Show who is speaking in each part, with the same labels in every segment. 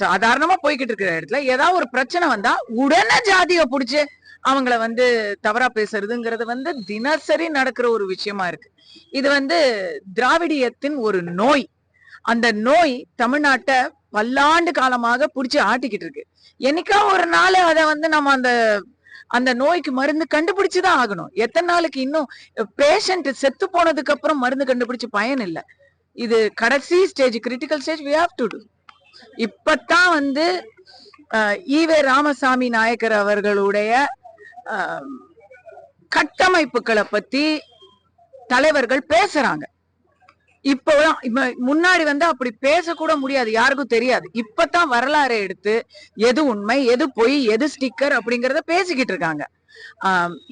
Speaker 1: சாதாரணமா போய்கிட்டு இருக்கிற இடத்துல ஏதாவது ஒரு பிரச்சனை வந்தா உடனே ஜாதிய புடிச்சு அவங்கள வந்து தவறா பேசுறதுங்கிறது வந்து தினசரி நடக்கிற ஒரு விஷயமா இருக்கு. இது வந்து திராவிடியத்தின் ஒரு நோய். அந்த நோய் தமிழ்நாட்டை பல்லாண்டு காலமாக புடிச்சு ஆட்டிக்கிட்டு இருக்கு. என்னைக்கா ஒரு நாள் அதை வந்து நம்ம அந்த அந்த நோய்க்கு மருந்து கண்டுபிடிச்சுதான் ஆகணும். எத்தனை நாளுக்கு இன்னும் பேஷண்ட் செத்து போனதுக்கு அப்புறம் மருந்து கண்டுபிடிச்சு பயன் இல்லை. இது கடைசி stage critical stage we have to do இப்பதான் வந்து அஹ், ஈவே ராமசாமி நாயக்கர் அவர்களுடைய கட்டமைப்புகளை பத்தி தலைவர்கள் பேசுறாங்க. இப்போ இப்ப முன்னாடி வந்து அப்படி பேசக்கூட முடியாது யாருக்கும் தெரியாது. இப்பதான் வரலாறை எடுத்து எது உண்மை எது பொய் எது ஸ்டிக்கர் அப்படிங்கறத பேசிக்கிட்டு இருக்காங்க.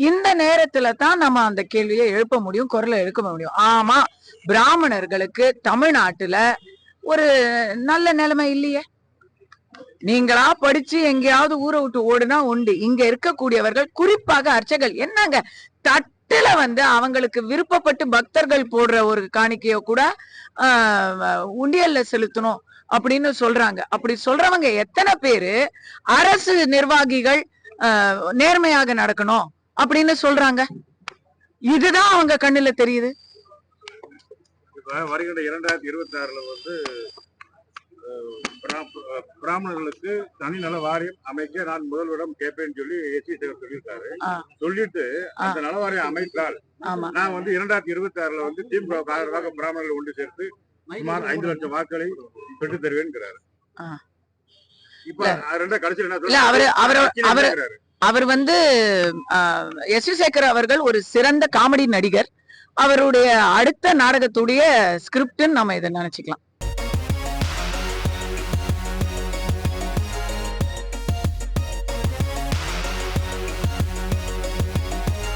Speaker 1: இந்த நேரத்துல தான் நம்ம அந்த கேள்வியை எழுப்ப முடியும் குரலை எழுப்ப முடியும். ஆமா பிராமணர்களுக்கு தமிழ்நாட்டுல ஒரு நல்ல நிலைமை இல்லையே? நீங்களா படிச்சு எங்கேயாவது ஊரை விட்டு ஓடுனா உண்டு. இங்க இருக்கக்கூடியவர்கள் குறிப்பாக அர்ச்சகர்கள் என்னங்க? தட்டுல வந்து அவங்களுக்கு விருப்பப்பட்டு பக்தர்கள் போடுற ஒரு காணிக்கைய கூட ஆஹ், உண்டியல்ல செலுத்தணும் அப்படின்னு சொல்றாங்க. அப்படி சொல்றவங்க எத்தனை பேரு அரசு நிர்வாகிகள் ஆஹ், நேர்மையாக நடக்கணும் அப்படின்னு சொல்றாங்க? இதுதான் அவங்க கண்ணுல தெரியுது.
Speaker 2: இப்ப வருகின்ற இரண்டாயிரத்தி இருபத்தி ஆறுல வந்து பிராமணர்களுக்கு தனிநல வாரியம் அமைக்க நான் முதல்வரிடம் கேட்பேன்னு சொல்லி எஸ்சி சேகர் சொல்லியிருக்காரு. சொல்லிட்டு அந்த நல வாரியம் அமைத்தால் நான் வந்து இரண்டாயிரத்தி இருபத்தி ஆறுல வந்து திமுக ஆதரவாக பிராமணர்கள் ஒன்று சேர்த்து சுமார் ஐந்து லட்சம் வாக்களை பெற்று தருவேன்கிறாரு. இப்ப ரெண்டா கடைசியில் என்ன
Speaker 1: அவரு- அவரு- அவரு- வந்து எஸ் சேகர் அவர்கள் ஒரு சிறந்த காமெடி நடிகர். அவருடைய அடுத்த நாடகத்துடைய ஸ்கிரிப்ட்னு நம்ம இதை நினைச்சுக்கலாம்.